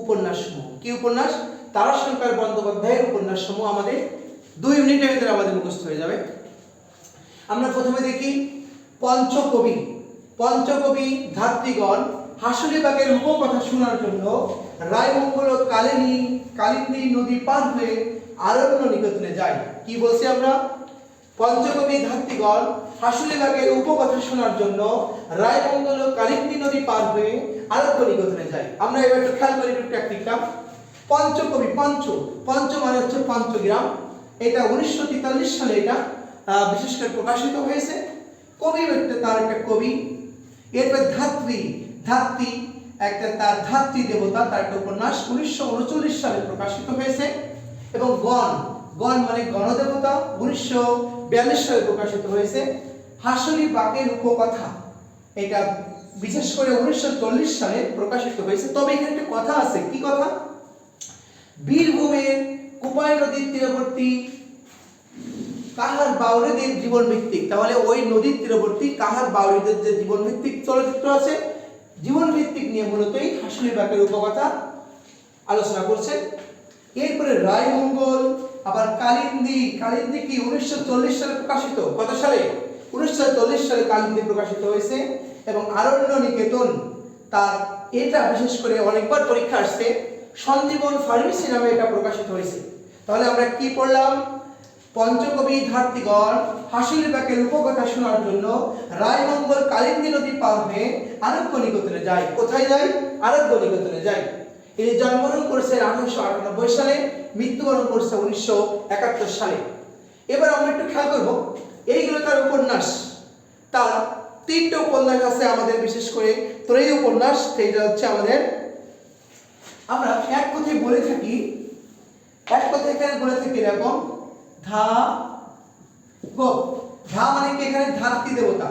উপন্যাসসমূহ। কি উপন্যাস? তারাশঙ্কর বন্দ্যোপাধ্যায়ের উপন্যাসসমূহ আমাদের দুই মিনিটের ভিতরে আমাদের মুখস্থ হয়ে যাবে। আমরা প্রথমে দেখি পঞ্চকবি। পঞ্চকবি ধাত্রীগণ হাসুলিবাগের উপকথা শোনার জন্য রায়মঙ্গল ও কালিনী, কালিন্দী নদী পার হয়ে আরণ্য নিকেতনে যায়। কি বলছি আমরা? পঞ্চকবি ধাত্রীগণ হাসুলিবাগের উপকথা শোনার জন্য রায়মঙ্গল ও কালিন্দী নদী পার হয়ে আরণ্য নিকেতনে যায় আমরা এবার একটু খেয়াল করি, একটু ট্যাকটিকটা পঞ্চকবি, পঞ্চ। পঞ্চ মানে হচ্ছে পঞ্চগ্রাম। এটা উনিশশো তেতাল্লিশ সালে এটা বিশেষ করে প্রকাশিত হয়েছে। কবি একটা তার একটা কবি। এরপর ধাত্রী। ধাত্রী, একটা তার ধাত্রী দেবতা, তার একটা উপন্যাস উনিশশো উনচল্লিশ সালে প্রকাশিত হয়েছে। এবং গণ। গণ মানে গণদেবতা, উনিশশো বিয়াল্লিশ সালে প্রকাশিত হয়েছে। হাসলি বাকের উপকথা এটা বিশেষ করে উনিশশো চল্লিশ সালে প্রকাশিত হয়েছে। তবে এখানে একটা কথা আছে। কি কথা? বীরভূমের কুপাই নদীর তীরবর্তী কাহার বাউরিদের জীবন ভিত্তিক তাহলে ওই নদীর তীরবর্তী কাহার বাউরিদের যে জীবন ভিত্তিক চলচ্চিত্র আছে জীবন ভিত্তিক নিয়ে মূলতই হাসুলি বাকের উপকথা আলোচনা করছে। এরপরে রায়মঙ্গল, আবার কালিন্দী। কালিন্দী কি উনিশশো চল্লিশ সালে প্রকাশিত? কত সালে? উনিশশো চল্লিশ সালে কালিন্দী প্রকাশিত হয়েছে এবং আরণ্য নিকেতন তার এটা বিশেষ করে অনেকবার পরীক্ষা আসছে। সঞ্জীবন ফার্মেসি নামে এটা প্রকাশিত হয়েছে। তাহলে আমরা কি পড়লাম? পঞ্চকবি ধার্তিগণ হাসির ব্যাকের উপকথা শোনার জন্য রায়মঙ্গল কালিন্দী নদী পার হয়ে আরোগ্য নিকেতনে যায়। কোথায় যায়? আরোগ্য নিকেতনে যায়। তিনি জন্মগ্রহণ করেছেন আঠারোশো আটানব্বই সালে, মৃত্যুবরণ করেছে উনিশশো একাত্তর সালে। এবার আমরা একটু খেয়াল করব। এইগুলো তার উপন্যাস। তার তিনটে উপন্যাস আছে আমাদের, বিশেষ করে ত্রয়ী উপন্যাস, সেইটা হচ্ছে আমাদের। আমরা এক কথায় বলে থাকি, এক কথায় এখানে বলে থাকি এরকম, ধা, গো। ধা মানে কি এখানে? ধাত্রী দেবতা।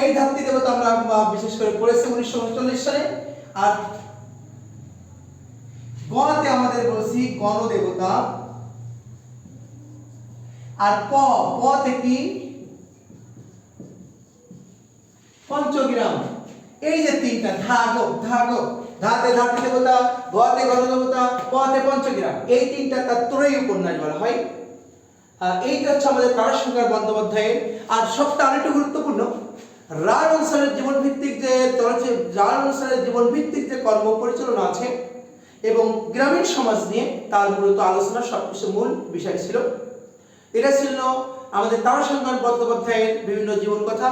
এই ধাত্রী দেবতা আমরা বিশেষ করে পড়েছি উনিশশো উনচল্লিশ সালে। আর গণতে আমাদের বলছি গণদেবতা। আর প পতে কি? পঞ্চগ্রাম। এই যে তিনটা ধাগ ধাগ। ধাতে ধাত্রী দেবতা গতে গণদেবতা পতে পঞ্চগ্রাম। এই তিনটা তার ত্রয়ী উপন্যাস বলা হয়। আহ, এইটা হচ্ছে আমাদের তারাশঙ্কর বন্দ্যোপাধ্যায়ের। আর সবটা অনেকটা গুরুত্বপূর্ণ রায় অনুসারের জীবন ভিত্তিক যে চলচ্চিত্র রায় অনুসারের জীবন ভিত্তিক যে কর্ম পরিচালনা আছে এবং গ্রামীণ সমাজ নিয়ে তার মূলত আলোচনা সবকিছু মূল বিষয় ছিল। এটা ছিল আমাদের তারাশঙ্কর বন্দ্যোপাধ্যায়ের বিভিন্ন জীবন কথা।